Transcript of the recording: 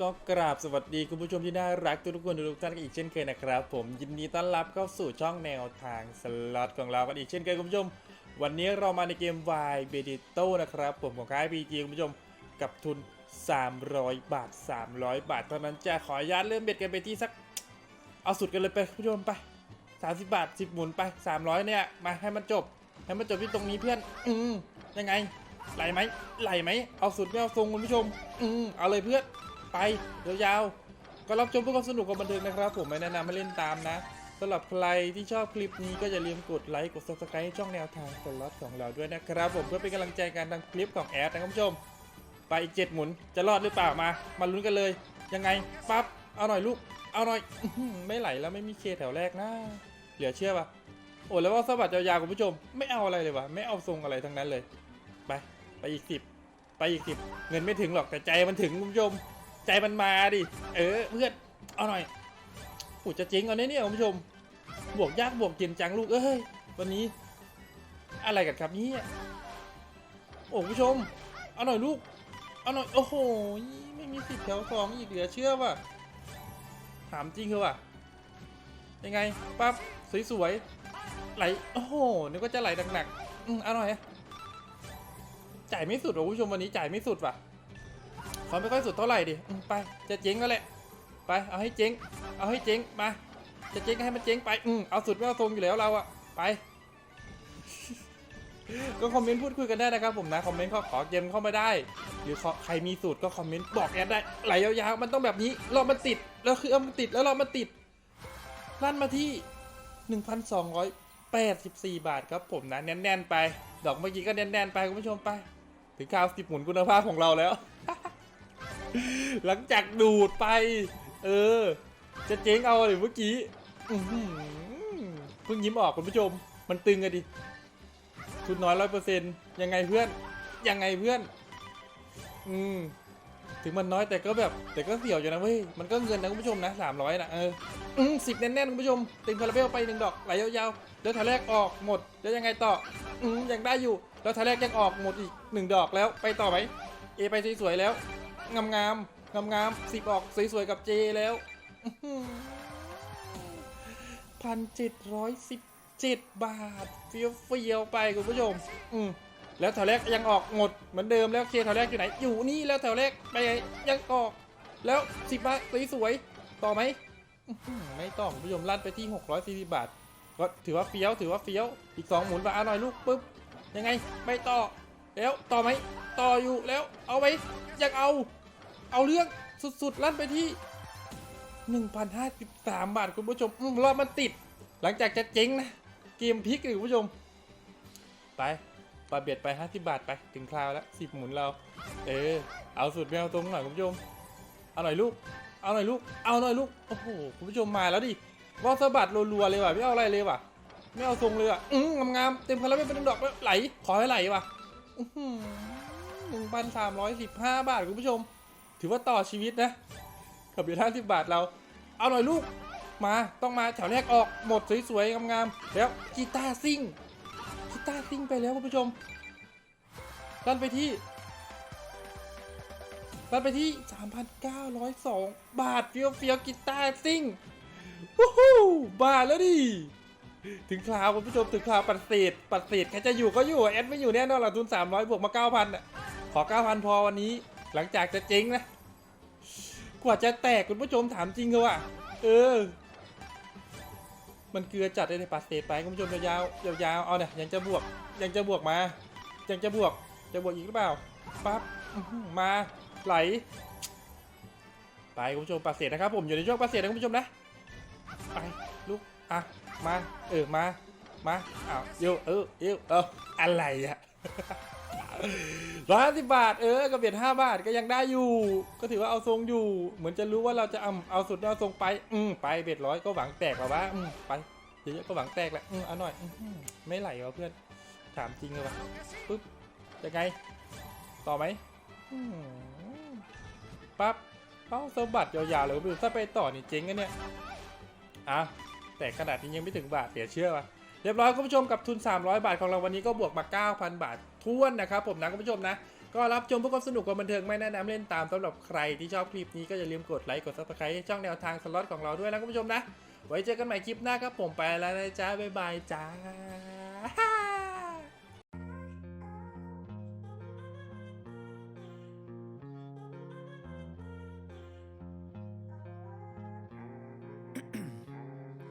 ก็กราบสวัสดีคุณผู้ชมที่น่ารักทุกๆคนทุกท่านกันอีกเช่นเคยนะครับ ผมยินดีต้อนรับเข้าสู่ช่องแนวทางสล็อตของเรากันอีกเช่นเคยคุณผู้ชม วันนี้เรามาในเกม Y b e d i t o นะครับ ผมของค่าย PG คุณผู้ชมกับทุน 300 บาท 300 บาท เท่านั้นจะขออนุญาตเริ่มเบ็ดกันไปที่สัก เอาสุดกันเลยไปคุณผู้ชมไป 30 บาท 10 หมุนไป 300 เนี่ย มาให้มันจบ ให้มันจบที่ตรงนี้เพื่อน อืมยังไงไหลไหมไหลไหมเอาสุดไม่เอาทรงคุณผู้ชม อืมเอาเลยเพื่อน ไปยาวๆก็รับชมเพื่อความสนุกกับบันเทิงนะครับ ผมไม่แนะนำให้เล่นตามนะสำหรับใครที่ชอบคลิปนี้ก็อย่าลืมกดไลค์กด subscribe ให้ช่องแนวทางสล็อตของเราด้วยนะครับ ผมเพื่อเป็นกำลังใจการทำคลิปของแอดนะครับคุณผู้ชม ไปอีกเจ็ดหมุนจะรอดหรือเปล่ามามาลุ้นกันเลย ยังไงปั๊บเอาหน่อยลูก เอาหน่อยอื้อหือไม่ไหลแล้วไม่มีเคแถวแรกนะเหลือเชื่อปะโอ้แล้วว่าสะบัดยาวๆคุณผู้ชม ไม่เอาอะไรเลยวะไม่เอาทรงอะไรทั้งนั้นเลย ไป ไปอีกสิบไปอีกสิบเงินไม่ถึงหรอกแต่ใจมันถึงคุณผู้ชม ใจมันมาดิ เออเพื่อน เอาหน่อยโอ้จะเจ๊งเอาเนี่ยเนี่ยคุณผู้ชม บวกยากบวกเย็นจังลูกเอ้ย วันนี้ อะไรกันครับนี่โอ้คุณผู้ชม เอาหน่อยลูก เอาหน่อย โอ้โห ไม่มีสิทธิ์แถวสองอีกเหลือเชื่อว่ะ ถามจริงเหรอว่ะ ยังไง ปั๊บ สวยๆ ไหล โอ้โห นึกว่าจะไหลหนักๆ อืมเอาหน่อยจ่ายไม่สุดว่ะคุณผู้ชมวันนี้จ่ายไม่สุดว่ะ ขอไม่ค่อยสุดเท่าไหร่ดิไป จะเจ๊งก็แหละ ไป เอาให้เจ๊ง เอาให้เจ๊ง มา จะเจ๊งก็ให้มันเจ๊งไป อืมเอาสุดไม่เอาทรงอยู่แล้วเราอะไป ก็คอมเมนต์พูดคุยกันได้นะครับผมนะ คอมเมนต์ขอขอเกมเข้ามาได้ หรือใครมีสูตรก็คอมเมนต์บอกแอดได้ ไหลยาวๆ มันต้องแบบนี้ รอมันติด แล้วคือเอามันติด แล้วรอมันติด ลั่นมาที่1,284บาทครับผมนะแน่นๆไป ดอกเมื่อกี้ก็แน่นๆไปคุณผู้ชมไป ถึงข่าวสิบหมุนคุณภาพของเราแล้ว หลังจากดูดไป เออ จะเจ๊งเอาเลยเมื่อกี้เพิ่งยิ้มออกคุณผู้ชม มันตึงอะดิทุนน้อยร้อยเปอร์เซ็นต์ยังไงเพื่อน ยังไงเพื่อน อืม ถึงมันน้อยแต่ก็แบบ แต่ก็เสี่ยวอยู่นะเว้ย มันก็เงินนะคุณผู้ชมนะสามร้อยนะเออ อืมสิบแน่นๆคุณผู้ชมติงคาราเบลไปหนึ่งดอกไหลยาวๆ แล้วทาแรกออกหมด แล้วยังไงต่อ อืมยังได้อยู่ แล้วทาแรกยังออกหมดอีกหนึ่งดอกแล้ว ไปต่อไหม เอไปสวยๆแล้ว งามงามงามงามสิบออกสวยๆกับเจแล้วพันเจ็ดร้อยสิบเจ็ดบาทเฟี้ยวเฟียวไปคุณผู้ชม อืมแล้วแถวแรกยังออกหมดเหมือนเดิมแล้วเคแถวแรกอยู่ไหน อยู่นี่แล้วแถวแรกไปยังออก แล้วสิบบาทสวยๆต่อไหมไม่ต้องคุณผู้ชมลั่นไปที่640บบาทก็ถือว่าเฟี้ยวถือว่าเฟี้ยวอีก2หมุนมาเอาหน่อยลูกปุ๊บยังไงไม่ต่อแล้วต่อไหม ต่ออยู่แล้วเอาไหมยังเอาเอาเรื่องสุดๆลั่นไปที่1,053 บาทคุณผู้ชมอืมรอบมันติด หลังจากจะเจ๊งนะ เกมพลิกเลยคุณผู้ชม ไปปาเบียดไป 50 บาทไป ถึงคราวแล้ว10หมุนเรา เออ เอาสุดไม่เอาตรงหน่อยคุณผู้ชม เอาหน่อยลูก เอาหน่อยลูก เอาหน่อยลูก โอ้โห คุณผู้ชมมาแล้วดิว่าสะบัดรัวๆเลยว่ะ ไม่เอาอะไรเลยว่ะ ไม่เอาทรงเลยอะ อืมงามๆ เต็มคาราเบลเป็นดอกแล้วไหล ขอให้ไหลว่ะหนึ่งพันสามร้อ ยสิบห้าบาท คุณผู้ชม ถือว่าต่อชีวิตนะกับเบียร์ห้าสิบบาทเรา เอาหน่อยลูก มาต้องมาแถวแรกออกหมดสวยๆงามๆแล้วกีตาร์ซิ่งกีตาร์ซิ่งไปแล้วคุณผู้ชมลั่นไปที่ตัดไปที่ 3,902 บาทเฟียวเฟียวกีตาร์ซิ่งวู้ฮู้บาทแล้วดิถึงคราวคุณผู้ชมถึงคราวปัดเศษปัดเศษใครจะอยู่ก็อยู่แอดไม่อยู่แน่นอนหรอกทุน300บวกมา9,000อะ อ 9,000 พอวันนี้ หลังจากจะเจ๊งนะ กว่าจะแตกคุณผู้ชมถามจริงเขาว่ะเออ มันเกลือจัดเลยในปัดเศษไปคุณผู้ชมยาวๆยาวๆเอาเนี่ยยังจะบวกยังจะบวกมา ยังจะบวกจะบวกอีกหรือเปล่าปั๊บมาไหล ไปคุณผู้ชมปาเศษนะครับ ผมอยู่ในช่วงปาเศษนะคุณผู้ชมนะไปลูกอะมาเออมามาอ้าวเยวเออเยวเอออะไรอะ ร้อยห้าสิบบาท เออก็เบียดห้าบาทก็ยังได้อยู่ ก็ถือว่าเอาทรงอยู่ เหมือนจะรู้ว่าเราจะเอาเอาสุดเอาทรงไป อืมไปเบ็ดร้อยก็หวังแตกหรอวะอืมไปเดี๋ยวก็หวังแตกแหละอืมเอาหน่อยอื้อหือไม่ไหลวะเพื่อน ถามจริงเลยวะปึ๊บยังไง ต่อไหมอืมปั๊บเป้าสะบัดยาวๆเลยคุณผู้ชมถ้าไปต่อนี่เจ๊งกันเนี่ยอะแต่ขนาดนี้ยังไม่ถึงบาทเสียเชื่อวะเรียบร้อยคุณผู้ชมกับทุน 300 บาทของเราวันนี้ก็บวกมา 9,000 บาท ถ้วนนะครับผมนะคุณผู้ชมนะ ก็รับชมเพื่อความสนุกความบันเทิงไม่แนะนำเล่นตามสำหรับใครที่ชอบคลิปนี้ก็อย่าลืมกดไลค์กดซับสไครต์ช่องแนวทางสล็อตของเราด้วยนะคุณผู้ชมนะ ไว้เจอกันใหม่คลิปหน้าครับผมไปแล้วนะจ้าบ๊ายบายจ้า